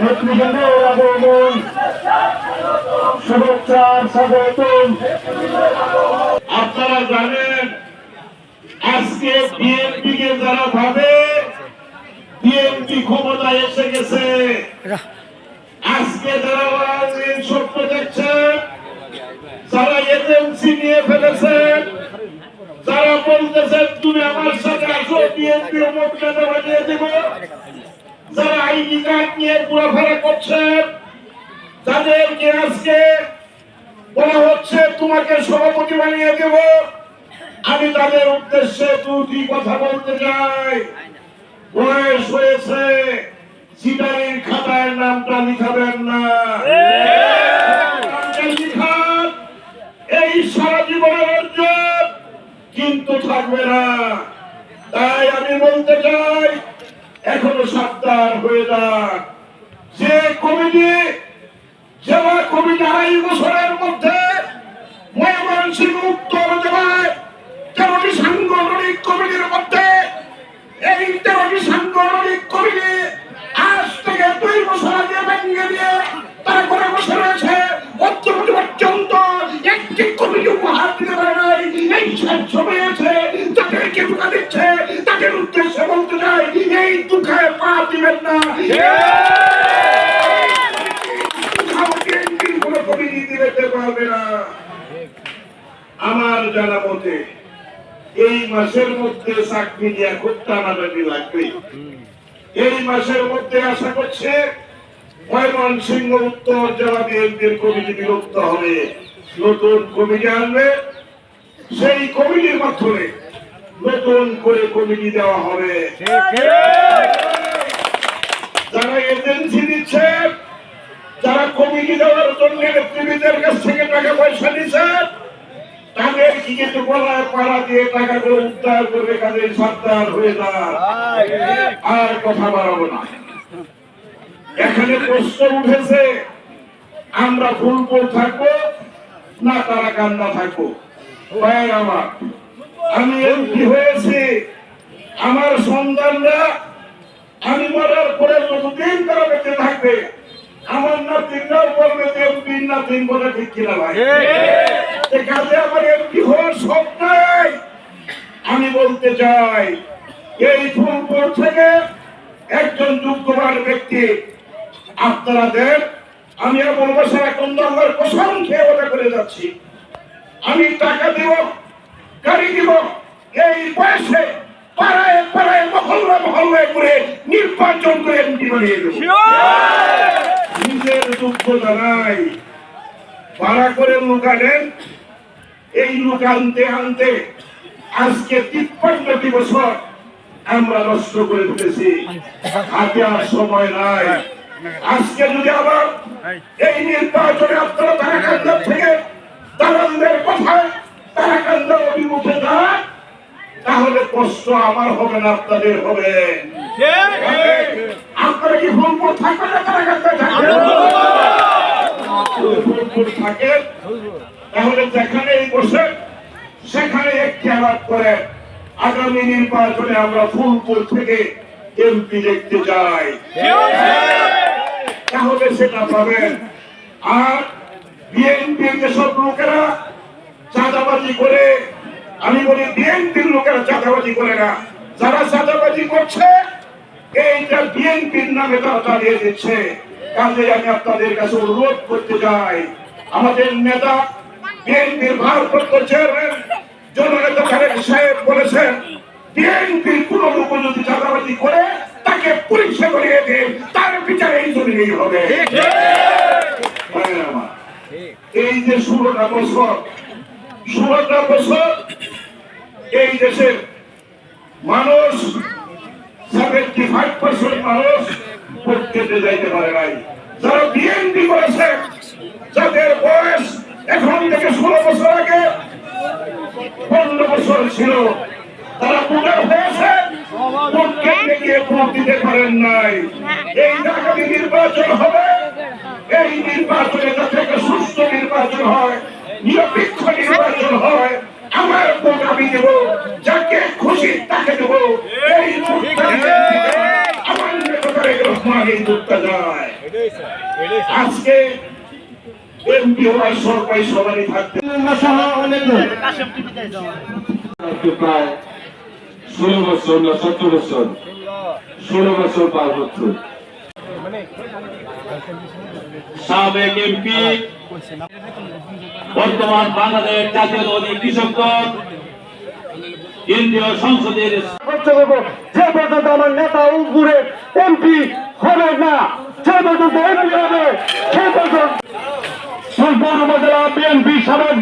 নেতৃবৃন্দ আগমন শুভেচ্ছা স্বাগতম আপনারা জানেন আজকে বিএনপি কে যারা ভাবে, বিএনপি ক্ষমতায় এসে গেছে। আজকে যারা রাজনীতির স্বপ্ন দেখছেন যারা এজেন্সি নিয়ে ফেলেছেন যারা বলতেছেন তুমি আমার সাথে আসো, বিএনপি অমুক নেতা বানিয়ে দেব? যারা আইনি কার্ড নিয়ে ঘোরাফেরা করছেন তাদেরকে আজকে বলা হচ্ছে, তোমাকে সভাপতি বানিয়ে দেব। আমি তাদের উদ্দেশ্যে দুটি কথা বলতে চাই। বয়স হয়েছে সিটারির খাতায় নামটা লিখাবেন না। এই সারা জীবনের অর্জন কিন্তু থাকবে না। তাই আমি বলতে চাই এখনও সাবধান হয়ে যান। যে কমিটি জেলা কমিটি আড়াই বছরের মধ্যে ময়মনসিংহ এই দুঃখে পা দিবেন না। আমার জানা মতে, এই মাসের মধ্যে চাকরি দিয়া খুব টানাটানি লাগবে। এই মাসের মধ্যে আশা করছে ময়মনসিংহ উত্তর জেলা বিএনপির কমিটি বিলুপ্ত হবে। নতুন কমিটি আনবে। সেই কমিটির মাধ্যমে নতুন করে কমিটি দেওয়া হবে। যারা এজেন্সি দিচ্ছে যারা কমিটি দেওয়ার জন্য নেতৃবৃন্দের কাছ থেকে টাকা পয়সা গলায় পাড়া দিয়ে টাকা করে কাজে হয়ে আর কথা না। এখানে উঠেছে, আমরা ফুলপুর থাকব না তারা কান্না থাকব? আমার আমি এমপি হয়েছি। আমার সন্তানরা আমি মরার পরে যতদিন তারা বেঁচে থাকবে আমার নাতিনরাও বলবে যে এমপি নাতিন বলে ঠিক কিনা ভাই। কাজে আমার এমপি হওয়ার স্বপ্ন নেই। আমি বলতে চাই এই ফুলপুর থেকে একজন যোগ্যবান ব্যক্তি আপনারা দেন আমি বলব সারা কন্দর কসম খেয়ে ওটা করে যাচ্ছি। আমি টাকা দিব দিব। এই বয়সে পাড়ায় পাড়ায় মহল্লা মহল্লায় করে নির্বাচন করে এমপি বানিয়ে দেবো নিজের যোগ্যতা নাই। ভাড়া করে লোক আনেন। এই লোক আনতে আনতে আজকে তিপ্পান্নটি বছর আমরা নষ্ট করে ফেলেছি। হাতে আর সময় নাই। আজকে যদি আবার এই নির্বাচনে আপনারা থেকে কষ্ট আমার হবে না আপনাদের হবে। আপনারা কি ফুলপুর থাকবেন না থাকেন তাহলে যেখানেই বসে সেখানে একটি আলাপ করে আগামী নির্বাচনে আমরা ফুলপুর থেকে এমপি দেখতে যাই। তাহলে সেটা পাবেন। আর বিএনপির যেসব লোকেরা চাঁদাবাজি করে আমি বলি বিএনপির লোকেরা চাঁদাবাজি করে না। যারা চাঁদাবাজি করছে এইটা বিএনপির নামে তারা চালিয়ে দিচ্ছে। কাজে আমি আপনাদের কাছে অনুরোধ করতে চাই আমাদের নেতা বিএনপির ভারপ্রাপ্ত চেয়ারম্যান জননেতা খালেদ সাহেব বলেছেন বিএনপির কোন লোক যদি চাঁদাবাজি করে তাকে পরীক্ষা করিয়ে দিন তার বিচার এই জন্যই হবে। এই যে ষোলোটা বছর ষোলোটা বছর দেশের মানুষ সেভেন্টি ফাইভ পার্সেন্ট মানুষ ভোট কেটে যাইতে পারে নাই। যারা বিএনপি করেছে, যাদের বয়স এখন থেকে ষোলো বছর আগে পনেরো বছর ছিল, তারা ভোটার হয়েছে দিতে পারেন নাই। এই আগামী নির্বাচন হবে, এই নির্বাচনে একটা সুস্থ নির্বাচন হয়, নিরপেক্ষ নির্বাচন হয় আমার ভোট আমি দেব, যাকে খুশি তাকে দেব। এই আমার নেতা তারেক রহমান মাকে করতে যায়। আজকে ষোলো বছর না সতেরো বছর, ষোলো বছর পার হচ্ছে। সাবেক এমপি বর্তমান বাংলাদেশ জাতীয়তাবাদী কৃষক দল কেন্দ্রীয় সংসদের যে পর্যন্ত আমার নেতা উপরে এমপি হবে না যে পর্যন্ত এমপি হবে সে পর্যন্ত বিএনপি সাবেক